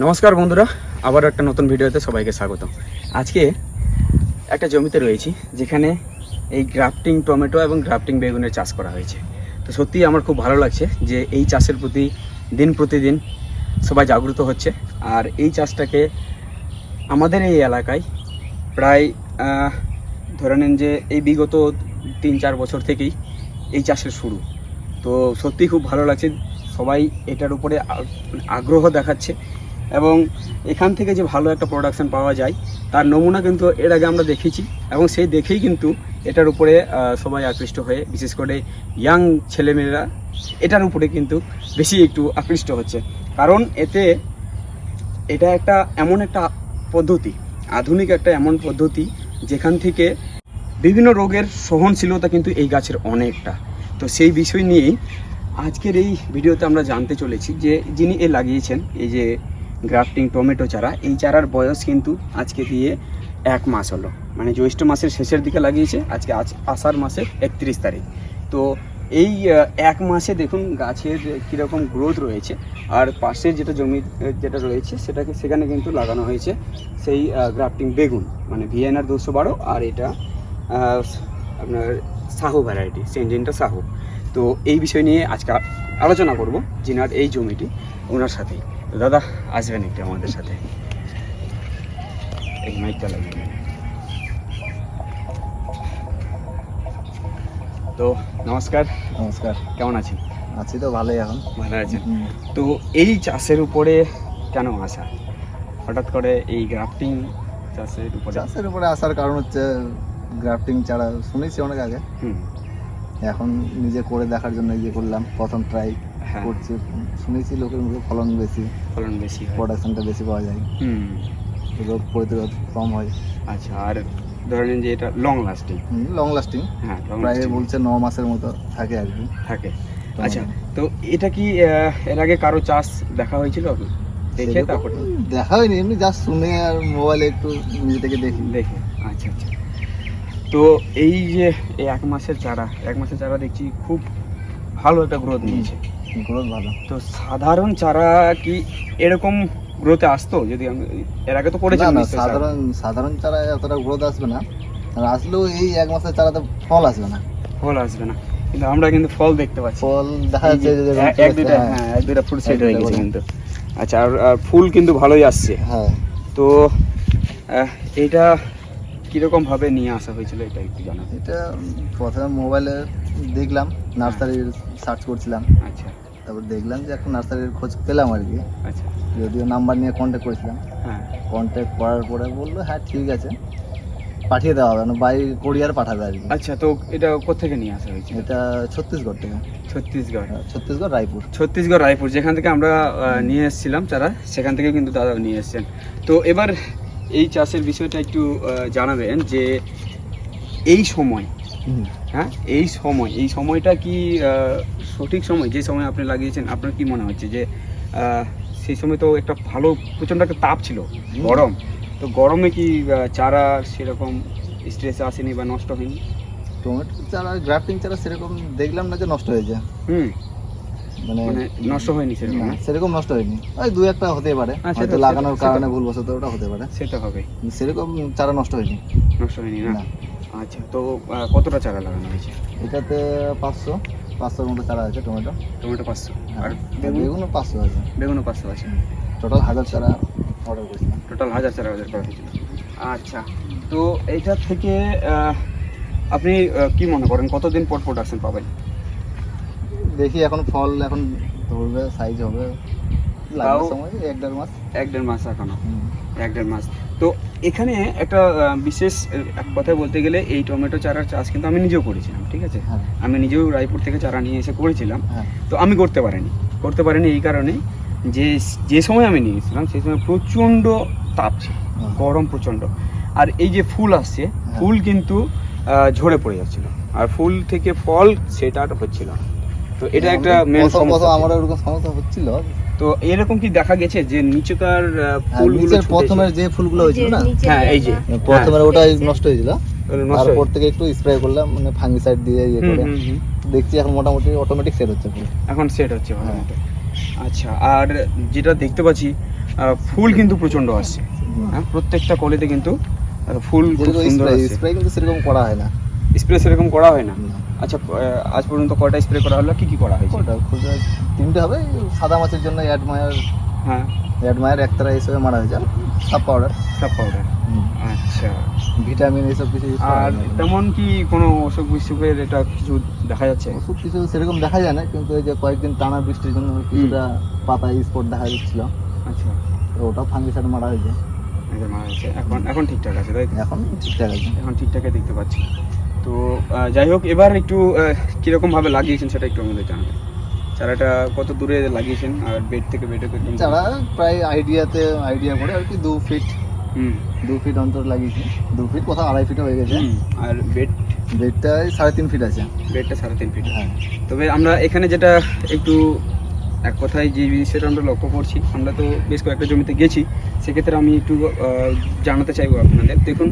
নমস্কার বন্ধুরা আবার একটা নতুন ভিডিওতে সবাইকে স্বাগত আজকে একটা জমিতে রয়েছি, যেখানে এই গ্রাফটিং টমেটো এবং গ্রাফটিং বেগুনের চাষ করা হয়েছে। তো সত্যি আমার খুব ভালো লাগছে যে এই চাষের প্রতি দিন প্রতিদিন সবাই জাগ্রত হচ্ছে। আর এই চাষটাকে আমাদের এই এলাকায় প্রায় ধরে নেন যে এই বিগত তিন চার বছর থেকেই এই চাষের শুরু। তো সত্যিই খুব ভালো লাগছে, সবাই এটার উপরে আগ্রহ দেখাচ্ছে। এবং এখান থেকে যে ভালো একটা প্রোডাকশন পাওয়া যায়, তার নমুনা কিন্তু এর আগে আমরা দেখেছি এবং সেই দেখেই কিন্তু এটার উপরে সবাই আকৃষ্ট হয়ে, বিশেষ করে ইয়াং ছেলেমেয়েরা এটার উপরে কিন্তু বেশি একটু আকৃষ্ট হচ্ছে। কারণ এতে এটা একটা এমন একটা পদ্ধতি, আধুনিক একটা এমন পদ্ধতি, যেখান থেকে বিভিন্ন রোগের সহনশীলতা কিন্তু এই গাছের অনেকটা। তো সেই বিষয় নিয়েই আজকের এই ভিডিওতে আমরা জানতে চলেছি যে যিনি এ লাগিয়েছেন, এই যে গ্রাফটিং টমেটো চারা, এই চারার বয়স কিন্তু আজকে দিয়ে এক মাস হলো। মানে জ্যৈষ্ঠ মাসের শেষের দিকে লাগিয়েছে, আজকে আজ- আষাঢ় মাসের একত্রিশ তারিখ। তো এই এক মাসে দেখুন গাছের কীরকম গ্রোথ রয়েছে, আর পাশের যেটা জমি যেটা রয়েছে সেটাকে সেখানে কিন্তু লাগানো হয়েছে সেই গ্রাফটিং বেগুন মানে ভিএনআর দুশো বারো আর এটা আপনার সাহু ভ্যারাইটি সেঞ্জিনটা সাহু। তো এই বিষয় নিয়ে আজকে আলোচনা করব, জিনার এই জমিটি, ওনার সাথেই। দাদা আসবেন একটু আমাদের সাথে। এই মাইকটা দিন। তো নমস্কার। নমস্কার। কেমন আছেন? আছি তো ভালোই এখন। ভালো আছেন? তো এই চাষের উপরে কেন আসা হঠাৎ করে এই গ্রাফটিং চাষের উপরে চাষের উপরে আসার কারণ হচ্ছে গ্রাফটিং ছাড়া শুনেছি অনেক আগে। এখন নিজে করে দেখার জন্য ইয়ে করলাম প্রথম ট্রাই করছি। শুনেছি লোকের মুখে ফলন বেশি ফলন বেশি প্রোডাকশনটা বেশি পাওয়া যায়। হুম। রোগ প্রতিরোধ কম হয়। আচ্ছা আর যে এটা লং লাস্টিং লং লাস্টিং হ্যাঁ প্রায় বলছে ন মাসের মতো থাকে আর কি। থাকে। আচ্ছা তো এটা কি এর আগে কারও চাষ দেখা হয়েছিল? দেখে তারপর দেখা হয়নি এমনি জাস্ট শুনে আর মোবাইলে একটু নিজে থেকে দেখি। দেখে। আচ্ছা আচ্ছা। তো এই যে এক মাসের চারা এক মাসের চারা দেখছি খুব ভালো একটা গ্রোথ নিয়েছে। গ্রোথ ভালো তো সাধারণ চারা কি এরকম গ্রোথে আসতো? যদি আমি এর আগে তো না করেছেন না সাধারণ সাধারণ চারা এতটা গ্রোথ আসবে না। আর আসলেও এই এক মাসের চারাতে ফল আসবে না। ফল আসবে না। কিন্তু আমরা কিন্তু ফল দেখতে পাচ্ছি। ফল দেখা যাচ্ছে এক- দুইটা হ্যাঁ এক দুইটা ফুল সেট হয়ে গেছে কিন্তু। আচ্ছা আর ফুল কিন্তু ভালোই আসছে। হ্যাঁ। তো এটা কীরকম ভাবে নিয়ে আসা হয়েছিল এটা একটু জানাবেন? এটা প্রথমে মোবাইলে দেখলাম নার্সারির সার্চ করছিলাম। আচ্ছা। তারপর দেখলাম যে এখন নার্সারির খোঁজ পেলাম আর কি। আচ্ছা। যদিও নাম্বার নিয়ে কন্ট্যাক্ট করেছিলাম। হ্যাঁ। কন্ট্যাক্ট করার পরে বলল হ্যাঁ ঠিক আছে। পাঠিয়ে দেওয়া হবে। বাই কোরিয়ার পাঠাবে আর কি। আচ্ছা তো এটা কোথেকে নিয়ে আসা হয়েছে এটা ছত্তিশগড় থেকে। ছত্তিশগড়। হ্যাঁ, ছত্তিশগড় রায়পুর। ছত্তিশগড় রায়পুর। যেখান থেকে আমরা নিয়ে এসেছিলাম তারা সেখান থেকে কিন্তু দাদা নিয়ে এসছেন। তো এবার এই চাষের বিষয়টা একটু জানাবেন যে এই সময় হ্যাঁ? এই সময় এই সময়টা কি সঠিক সময়? যে সময় আপনি লাগিয়েছেন আপনার কি মনে হচ্ছে? যে সেই সময় তো একটা ভালো প্রচণ্ড একটা তাপ ছিল গরম। তো গরমে কি চারা সেরকম স্ট্রেস আসেনি বা নষ্ট হয়নি? টমেটো চারা গ্রাফটিং চারা সেরকম দেখলাম না যে নষ্ট হয়েছে। হুম। মানে নষ্ট হয়নি সেরকম না, না? সেরকম নষ্ট হয়নি। ওই দু একটা হতে পারে। হ্যাঁ, হয়তো সেটা- লাগানোর কারণে ভুলবশত ওটা হতে পারে। সে তো হবে। সেরকম চারা নষ্ট হয়নি। নষ্ট হয়নি না। আচ্ছা তো কতটা চারা লাগানো হয়েছে? এটাতে পাঁচশো পাঁচশোর মতো চারা আছে টমেটো। টমেটো পাঁচশো। আর আর বেগুনও পাঁচশো আছে। বেগুনও পাঁচশো আছে। টোটাল হাজার চারা অর্ডার করেছিলাম। টোটাল হাজার চারা হাজার করা হয়েছিল। আচ্ছা তো এইটা থেকে আপনি কি মনে করেন কতদিন পর প্রোডাকশন পাবেন? দেখি এখন ফল এখন ধরবে সাইজ হবে। লাগবে সময় এক দেড় মাস। এক দেড় মাস এখনও। এক দেড় মাস। তো এখানে একটা বিশেষ এক কথা বলতে গেলে এই টমেটো চারার চাষ কিন্তু আমি নিজেও করেছিলাম ঠিক আছে? হ্যাঁ। আমি নিজেও রায়পুর থেকে চারা নিয়ে এসে করেছিলাম। হ্যাঁ। তো আমি করতে পারিনি। করতে পারিনি এই কারণে যে যে সময় আমি নিয়েছিলাম সেই সময় প্রচণ্ড তাপ ছিল গরম প্রচণ্ড। আর এই যে ফুল আসছে ফুল কিন্তু ঝরে পড়ে যাচ্ছিল। আর ফুল থেকে ফল সেটা হচ্ছিল তো এটা একটা মেন সমস্যা আমার। ওরকম সমস্যা হচ্ছিল। তো এরকম কি দেখা গেছে যে নিচকার হ্যাঁ, ফুলগুলো? প্রথমের যে ফুলগুলো হয়েছিল না? হ্যাঁ এই যে। প্রথমের ওটাই নষ্ট হয়েছিল। তারপর থেকে একটু স্প্রে করলাম মানে ফাঙ্গিসাইড দিয়ে ইয়ে করে। দেখছি এখন মোটামুটি অটোমেটিক সেট হচ্ছে ফুল। এখন সেট হচ্ছে হ্যাঁ। আচ্ছা আর যেটা দেখতে পাচ্ছি আহ, ফুল কিন্তু প্রচণ্ড আসছে। হ্যাঁ প্রত্যেকটা কলিতে কিন্তু ফুল স্প্রে কিন্তু সেরকম করা হয় না। স্প্রে সেরকম করা হয় না। আচ্ছা আজ পর্যন্ত কয়টা স্প্রে করা হলো? কি কি করা হয়েছে? ওটা খুচরা তিনটে হবে। সাদা মাছের জন্য অ্যাডমায়ার হ্যাঁ। অ্যাডমায়ার একতারা হিসেবে মারা হয়েছে। সাব পাউডার সাব পাউডার আচ্ছা। ভিটামিন এসব কিছু আর তেমন কি কোনো অসুখ বিসুখের এটা কিছু দেখা যাচ্ছে? ওষুধ কিছু সেরকম দেখা যায় না কিন্তু এই যে কয়েকদিন টানা বৃষ্টির জন্য কিছুটা পাতায় স্পট দেখা যাচ্ছিল। আচ্ছা। তো ওটাও ফাঙ্গিসাইড মারা হয়েছে। মারা গেছে এখন এখন ঠিকঠাক আছে তাই এখন ঠিকঠাক আছে। এখন ঠিকঠাকই দেখতে পাচ্ছি। তো যাই হোক এবার একটু আহ, কীরকম ভাবে লাগিয়েছেন সেটা একটু আমাদের জানাবেন চারাটা কত দূরে লাগিয়েছেন আর বেড থেকে বেডে চারা প্রায় আইডিয়াতে আইডিয়া করে আর কি দু ফিট হুম। দু ফিট অন্তর লাগিয়েছি। দু ফিট কোথাও আড়াই ফিট হয়ে গেছে। আর বেড বেডটা সাড়ে তিন ফিট আছে। বেডটা সাড়ে তিন ফিট হ্যাঁ। তবে আমরা এখানে যেটা একটু এক কথায় যে বিষয়টা আমরা লক্ষ্য করছি আমরা তো বেশ কয়েকটা জমিতে গেছি সেক্ষেত্রে আমি একটু জানাতে চাইব আপনাদের। দেখুন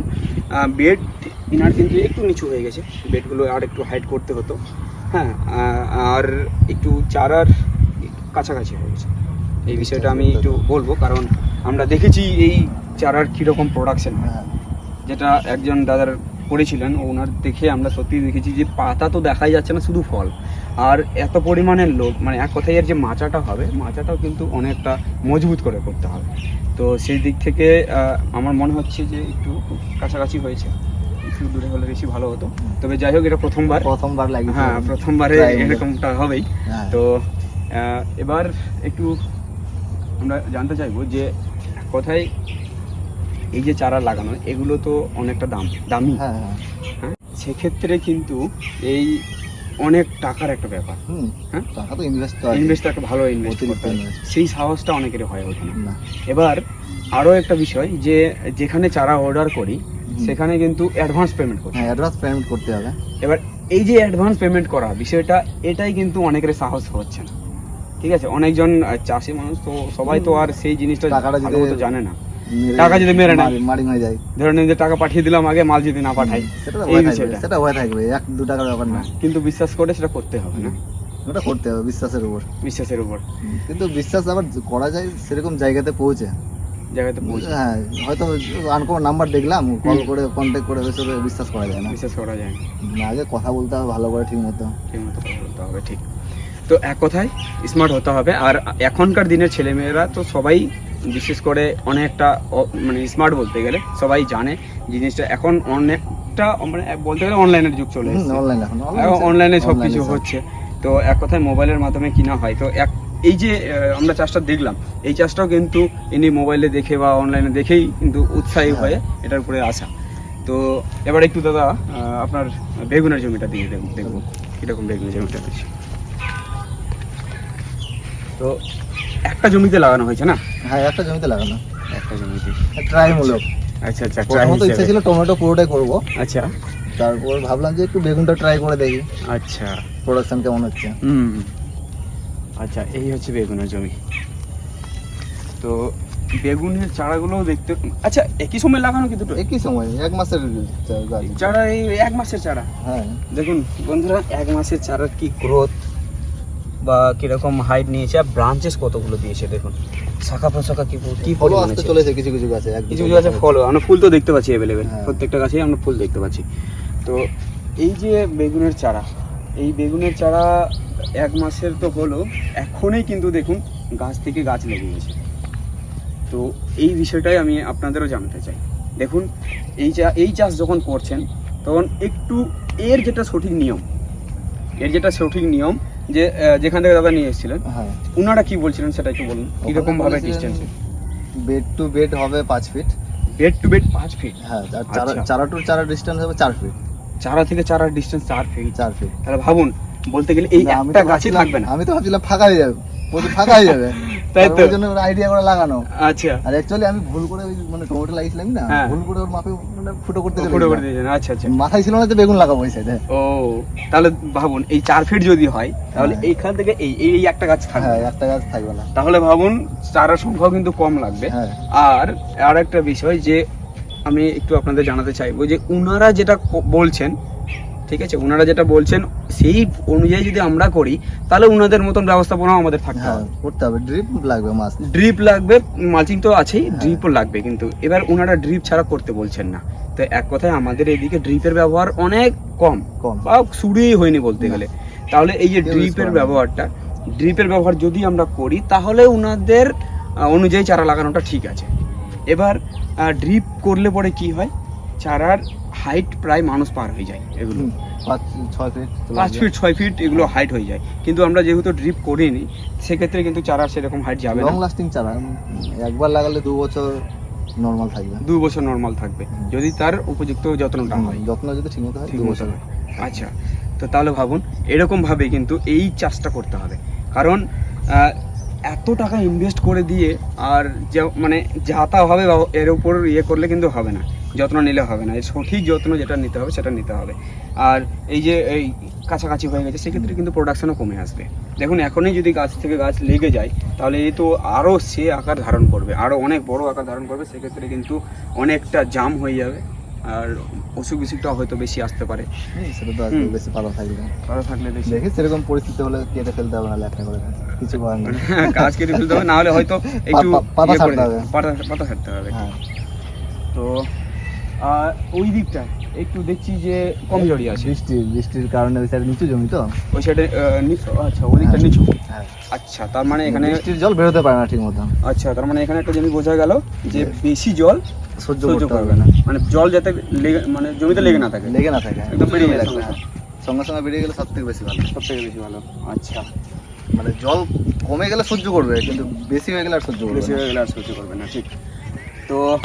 বেড ইনার কিন্তু একটু নিচু হয়ে গেছে। বেডগুলো আর একটু হাইট করতে হতো। হ্যাঁ আর একটু চারার কাছাকাছি হয়ে গেছে। এই বিষয়টা আমি একটু বলব কারণ আমরা দেখেছি এই চারার কীরকম প্রোডাকশন হয়। যেটা একজন দাদার করেছিলেন ওনার দেখে আমরা সত্যি দেখেছি যে পাতা তো দেখাই যাচ্ছে না শুধু ফল। আর এত পরিমাণের লোক মানে এক কথায় এর যে মাচাটা হবে মাচাটাও কিন্তু অনেকটা মজবুত করে করতে হবে। তো সেই দিক থেকে আমার মনে হচ্ছে যে একটু কাছাকাছি হয়েছে। একটু দূরে হলে বেশি ভালো হতো। তবে যাই হোক এটা প্রথমবার। প্রথমবার লাগিয়েছি। হ্যাঁ প্রথমবারে এরকমটা হবেই। হ্যাঁ। তো এবার একটু আমরা জানতে চাইব যে কথায় এই যে চারা লাগানো এগুলো তো অনেকটা দাম দামি। হ্যাঁ হ্যাঁ। হ্যাঁ সেক্ষেত্রে কিন্তু এই অনেক টাকার একটা ব্যাপার। হুম হ্যাঁ? টাকা তো ইনভেস্ট একটা ভালো ইনভেস্ট করতে সেই সাহসটা অনেকের হয়ে ওঠে না। না এবার আরও একটা বিষয় যে যেখানে চারা অর্ডার করি। সেখানে কিন্তু অ্যাডভান্স পেমেন্ট করতে হয়। হ্যাঁ অ্যাডভান্স পেমেন্ট করতে হবে। এবার এই যে অ্যাডভান্স পেমেন্ট করা বিষয়টা এটাই কিন্তু অনেকের সাহস হচ্ছে না। ঠিক আছে? অনেকজন চাষি মানুষ তো সবাই তো আর সেই জিনিসটা টাকাটা যদি- মতো জানে না। টাকা যদি মেরে নেয়। মারি- মারি যায়। ধরে নিন যে টাকা পাঠিয়ে দিলাম আগে মাল যদি না পাঠাই। সেটা তো ভয় থাকবে এক দু টাকার ব্যাপার না। কিন্তু বিশ্বাস করে সেটা করতে হবে না। ওটা করতে হবে বিশ্বাসের উপর। বিশ্বাসের উপর। কিন্তু বিশ্বাস আবার করা যায় সেরকম জায়গাতে পৌঁছে। জায়গাতে পৌঁছে হ্যাঁ হয়তো আনকোন নাম্বার দেখলাম কল করে কন্ট্যাক্ট করে বিশ্বাস করা যায় না। বিশ্বাস করা যায় না। না, আগে কথা বলতে হবে ভালো করে ঠিক মতো। ঠিক মতো কথা বলতে হবে ঠিক। তো এক কথায় স্মার্ট হতে হবে। আর এখনকার দিনের ছেলেমেয়েরা তো সবাই বিশেষ করে অনেকটা মানে স্মার্ট বলতে গেলে সবাই জানে জিনিসটা। এখন অনেকটা মানে বলতে গেলে অনলাইনের যুগ চলে এসেছে। অনলাইন এখন অনলাইনে সব কিছু হচ্ছে। তো এক কথায় মোবাইলের মাধ্যমে কিনা হয়। তো এক এই যে আমরা চাষটা দেখলাম এই চাষটাও কিন্তু ইনি মোবাইলে দেখে বা অনলাইনে দেখেই কিন্তু উৎসাহী হ্যাঁ। হয়ে। এটার উপরে আসা। তো এবার একটু দাদা আপনার বেগুনের জমিটা দিয়ে দেখব কীরকম বেগুনের জমিটা দিচ্ছি তো একটা জমিতে লাগানো হয়েছে না? হ্যাঁ একটা জমিতে লাগানো। একটা জমিতে। ট্রাই মূলক। আচ্ছা আচ্ছা প্রথমত ইচ্ছা ছিল টমেটো পুরোটাই করব। আচ্ছা। তারপর ভাবলাম যে একটু বেগুনটা ট্রাই করে দেখি। আচ্ছা। প্রোডাকশন কেমন হচ্ছে? হুম। আচ্ছা এই হচ্ছে বেগুনের জমি। তো বেগুনের চারাগুলো দেখতে আচ্ছা একই সময় লাগানো কি দুটো? একই সময় এক মাসের চারা এই এক মাসের চারা? হ্যাঁ। দেখুন বন্ধুরা এক মাসের চারার কি গ্রোথ বা কীরকম হাইট নিয়েছে আর ব্রাঞ্চেস কতগুলো দিয়েছে দেখুন। শাখা প্রশাখা কি কি ফলো আসতে চলেছে কিছু কিছু গাছে কিছু কিছু গাছে ফল আমরা ফুল তো দেখতে পাচ্ছি অ্যাভেলেবেল। প্রত্যেকটা গাছেই আমরা ফুল দেখতে পাচ্ছি। তো এই যে বেগুনের চারা এই বেগুনের চারা এক মাসের তো হলো এখনই কিন্তু দেখুন গাছ থেকে গাছ লেগে গেছে। তো এই বিষয়টাই আমি আপনাদেরও জানতে চাই। দেখুন এই চা এই চাষ যখন করছেন তখন একটু এর যেটা সঠিক নিয়ম এর যেটা সঠিক নিয়ম যে যেখান থেকে দাদা নিয়ে এসেছিলেন হ্যাঁ। ওনারা কি বলছিলেন সেটা একটু বলুন কীরকম ভাবে ডিস্টেন্স বেড টু বেড হবে পাঁচ ফিট বেড টু বেড পাঁচ ফিট হ্যাঁ চারা আচ্ছা। চারা টু চারা ডিস্টেন্স হবে চার ফিট চারা থেকে চারার ডিস্টেন্স চার ফিট চার ফিট তাহলে ভাবুন বলতে গেলে এই একটা গাছই থাকবে না। আমি তো ভাবছিলাম ফাঁকা হয়ে যাবে। ফাঁকা হয়ে যাবে। তাই তো? ওই জন্য আইডিয়া করে লাগানো। আচ্ছা। আর অ্যাকচুয়ালি আমি ভুল করে ওই মানে টমেটো লাগিয়েছিলাম না হ্যাঁ। ভুল করে ওর মাপে মানে ফুটো করতে ফুটো করে দিয়েছেন আচ্ছা আচ্ছা। মাথায় ছিল না যে বেগুন লাগাবো ওই সাইডে ও তাহলে ভাবুন এই চার ফিট যদি হয় তাহলে হ্যাঁ। এইখান থেকে এই এই একটা গাছ থাকবে। হ্যাঁ একটা গাছ থাকবে না। তাহলে ভাবুন চারার সংখ্যাও কিন্তু কম লাগবে। হ্যাঁ। আর আর একটা বিষয় যে আমি একটু আপনাদের জানাতে চাইব যে উনারা যেটা বলছেন ঠিক আছে? ওনারা যেটা বলছেন সেই অনুযায়ী যদি আমরা করি তাহলে ওনাদের মতন ব্যবস্থাপনাও আমাদের থাকতে হ্যাঁ হবে। করতে হবে। ড্রিপ লাগবে মাছ। ড্রিপ লাগবে মালচিং তো আছেই ড্রিপও লাগবে কিন্তু এবার ওনারা ড্রিপ ছাড়া করতে বলছেন না। তো এক কথায় আমাদের এদিকে ড্রিপের ব্যবহার অনেক কম। কম। বা শুরুই হয়নি বলতে গেলে। তাহলে এই যে ড্রিপের ব্যবহারটা ড্রিপের ব্যবহার যদি আমরা করি তাহলে ওনাদের অনুযায়ী চারা লাগানোটা ঠিক আছে। এবার ড্রিপ করলে পরে কি হয়? চারার হাইট প্রায় মানুষ পার হয়ে যায় এগুলো। পাঁচ ফিট ছয় ফিট এগুলো হাইট হয়ে যায়। কিন্তু আমরা যেহেতু ড্রিপ করিনি সেক্ষেত্রে কিন্তু চারা সেরকম হাইট যাবে না। লং লাস্টিং চারা একবার লাগালে দু বছর নর্মাল থাকবে। দু বছর নর্মাল থাকবে। যদি তার উপযুক্ত যত্নটা হয়। যত্ন যদি ঠিক মতো হয় দু বছর আচ্ছা তো তাহলে ভাবুন এরকম ভাবে কিন্তু এই চাষটা করতে হবে। কারণ এত টাকা ইনভেস্ট করে দিয়ে আর যা- মানে যা তা হবে এর উপর ইয়ে করলে কিন্তু হবে না। যত্ন নিলে হবে না। এর সঠিক যত্ন যেটা নিতে হবে, সেটা নিতে হবে। আর এই যে এই কাছাকাছি হয়ে গেছে, সেক্ষেত্রে কিন্তু প্রোডাকশনও কমে আসবে। দেখুন, এখনই যদি গাছ থেকে গাছ লেগে যায়, তাহলে এই তো আরও সে আকার ধারণ করবে। আরও অনেক বড় আকার ধারণ করবে, সেক্ষেত্রে কিন্তু অনেকটা জাম হয়ে যাবে। আর অসুখ বিসুখটাও হয়তো বেশি আসতে পারে। সেটা তো বেশি পাতা থাকবে। কারও থাকলে দেখি সেরকম পরিস্থিতি হলে কেটে ফেলতে হবে না করে। কিছু করার নেই। গাছ কেটে ফেলতে হবে না হলে হয়তো একটু পাতা ইয়ে ছাড়তে হবে। পাতা পাতা ছাড়তে হবে। হ্যাঁ। তো আর ওই দিকটা একটু দেখছি যে কমজোরি আছে। বৃষ্টি বৃষ্টির কারণে ওই সাইডে নিচু জমি তো। ওই সাইডে আচ্ছা ওই দিকটা হ্যাঁ। নিচু? হ্যাঁ। আচ্ছা তার মানে এখানে বৃষ্টির জল বেরোতে পারে না ঠিক মতো আচ্ছা তার মানে এখানে একটা জমি বোঝা গেল যে বেশি জল সহ্য করতে করবে না। মানে জল যাতে মানে জমিতে লেগে না থাকে। লেগে না থাকে। একদম বেরিয়ে গেলে সঙ্গে সঙ্গে। বেরিয়ে গেলে সব থেকে বেশি ভালো। সব থেকে বেশি ভালো। আচ্ছা। মানে জল কমে গেলে সহ্য করবে কিন্তু বেশি হয়ে গেলে আর সহ্য করবে বেশি হয়ে গেলে আর সহ্য করবে না ঠিক। তো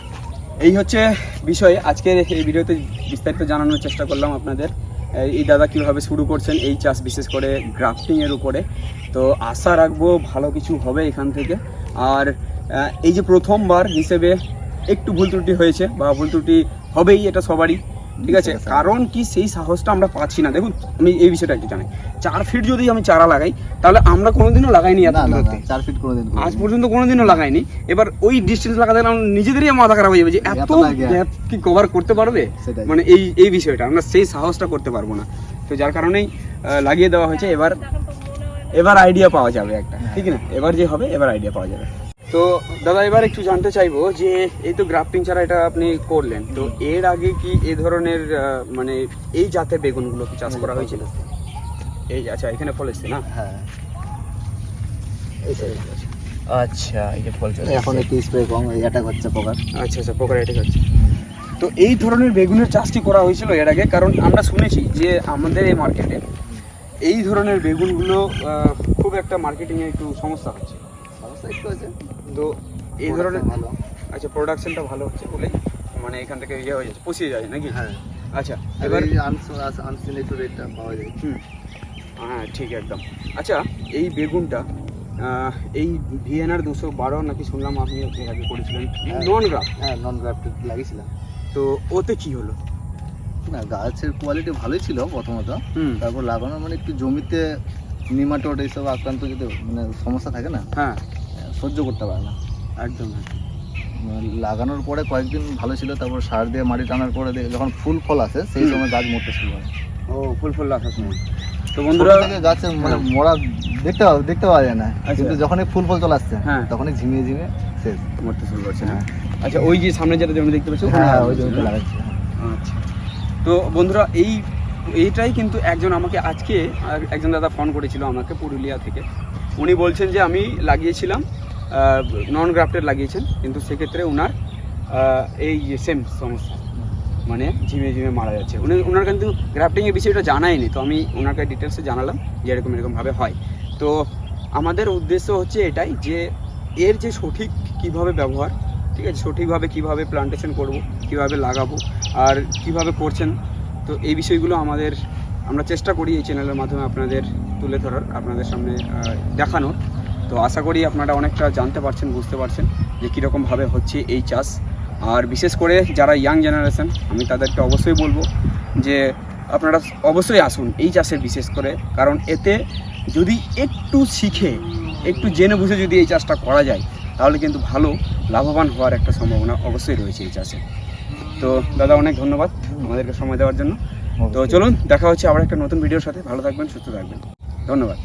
এই হচ্ছে বিষয়। আজকের এই ভিডিওতে বিস্তারিত জানানোর চেষ্টা করলাম আপনাদের। এই- এই দাদা কীভাবে শুরু করছেন এই চাষ বিশেষ করে গ্রাফটিংয়ের উপরে। তো আশা রাখব ভালো কিছু হবে এখান থেকে। আর এই যে প্রথমবার হিসেবে একটু ভুল ত্রুটি হয়েছে বা ভুল ত্রুটি হবেই এটা সবারই ঠিক আছে? কারণ কি সেই সাহসটা আমরা পাচ্ছি না। দেখুন আমি এই বিষয়টা একটু জানাই। চার ফিট যদি আমি চারা লাগাই তাহলে আমরা কোনোদিনও লাগাইনি চার ফিট করে দিন আজ পর্যন্ত কোনোদিনও লাগাইনি। এবার ওই ডিস্টেন্স লাগাতে গেলে আমার নিজেদেরই মাথা খারাপ হয়ে যাবে যে এত গ্যাপ কি কভার করতে পারবে? মানে এই এই বিষয়টা আমরা সেই সাহসটা করতে পারব না। তো যার কারণেই লাগিয়ে দেওয়া হয়েছে। এবার এবার আইডিয়া পাওয়া যাবে একটা ঠিক না? এবার যে হবে এবার আইডিয়া পাওয়া যাবে। তো দাদা এবার একটু জানতে চাইব যে এই তো গ্রাফটিং ছাড়া এটা আপনি করলেন তো এর আগে কি এ ধরনের মানে এই জাতের বেগুনগুলো কি চাষ করা হয়েছিল? এই আচ্ছা এখানে ফল এসছে না? হ্যাঁ। আচ্ছা এই যে ফল চলে এখন একটু স্প্রে কম এই অ্যাটাক হচ্ছে পোকার। আচ্ছা আচ্ছা পোকার এটে যাচ্ছে তো এই ধরনের বেগুনের চাষটি করা হয়েছিল এর আগে? কারণ আমরা শুনেছি যে আমাদের এই মার্কেটে এই ধরনের বেগুনগুলো খুব একটা মার্কেটিংয়ে একটু সমস্যা হচ্ছে। সমস্যা একটু আছে। তো এই ধরনের ভালো। আচ্ছা প্রোডাকশনটা ভালো হচ্ছে বলেই মানে এখান থেকে ইয়ে হয়ে যাচ্ছে পুষিয়ে যায় নাকি? হ্যাঁ। আচ্ছা এবার আনসিন একটু রেটটা পাওয়া যায়। হুম। হ্যাঁ ঠিক একদম। আচ্ছা এই বেগুনটা এই ভিএনআর দুশো বারো নাকি শুনলাম আপনি আগে করেছিলেন। হ্যাঁ। নন গ্রাফ হ্যাঁ নন গ্রাফটেড লাগিয়েছিলাম। তো ওতে কি হলো? না গাছের কোয়ালিটি ভালোই ছিল প্রথমত। তারপর লাগানোর মানে একটু জমিতে নিমাটোড এইসব আক্রান্ত যদি মানে সমস্যা থাকে না হ্যাঁ। সহ্য করতে পারে না। একদম লাগানোর পরে কয়েকদিন ভালো ছিল তারপর সার দিয়ে মাটি টানার পরে যখন ফুল ফল আসে সেই সময় গাছ মরতে শুরু করে। ও ফুল ফল আসার সময় তো বন্ধুরা বন্ধুরা থেকে গাছে মানে হ্যাঁ। মরা দেখতে পাওয়া দেখতে পাওয়া যায় না। আচ্ছা। কিন্তু যখনই ফুল ফল চলে আসছে হ্যাঁ। তখনই ঝিমিয়ে ঝিমিয়ে শেষ। মরতে শুরু করছে না আচ্ছা ওই যে সামনে যেটা জমি দেখতে পাচ্ছি হ্যাঁ ওই জমিতে লাগাচ্ছি আচ্ছা। তো বন্ধুরা এই এইটাই কিন্তু একজন আমাকে আজকে একজন দাদা ফোন করেছিল আমাকে পুরুলিয়া থেকে। উনি বলছেন যে আমি লাগিয়েছিলাম নন গ্রাফটেড লাগিয়েছেন, কিন্তু সেক্ষেত্রে ওনার এই সেম সমস্যা মানে ঝিমে ঝিমে মারা যাচ্ছে। উনি ওনার কিন্তু গ্রাফটিংয়ের বিষয়টা জানায়নি, তো আমি ওনাকে ডিটেলসে জানালাম যে এরকম এরকমভাবে হয়। তো আমাদের উদ্দেশ্য হচ্ছে এটাই যে এর যে সঠিক কীভাবে ব্যবহার, ঠিক আছে, সঠিকভাবে কীভাবে প্লান্টেশন করব, কীভাবে লাগাবো, আর কীভাবে করছেন, তো এই বিষয়গুলো আমাদের, আমরা চেষ্টা করি এই চ্যানেলের মাধ্যমে আপনাদের তুলে ধরার, আপনাদের সামনে দেখানোর। তো আশা করি আপনারা অনেকটা জানতে পারছেন বুঝতে পারছেন যে কীরকমভাবে হচ্ছে এই চাষ। আর বিশেষ করে যারা ইয়াং জেনারেশন আমি তাদেরকে অবশ্যই বলব যে আপনারা অবশ্যই আসুন এই চাষের বিশেষ করে কারণ এতে যদি একটু শিখে একটু জেনে বুঝে যদি এই চাষটা করা যায় তাহলে কিন্তু ভালো লাভবান হওয়ার একটা সম্ভাবনা অবশ্যই রয়েছে এই চাষে। তো দাদা অনেক ধন্যবাদ আমাদেরকে সময় দেওয়ার জন্য। তো চলুন দেখা হচ্ছে আবার একটা নতুন ভিডিওর সাথে। ভালো থাকবেন সুস্থ থাকবেন। ধন্যবাদ।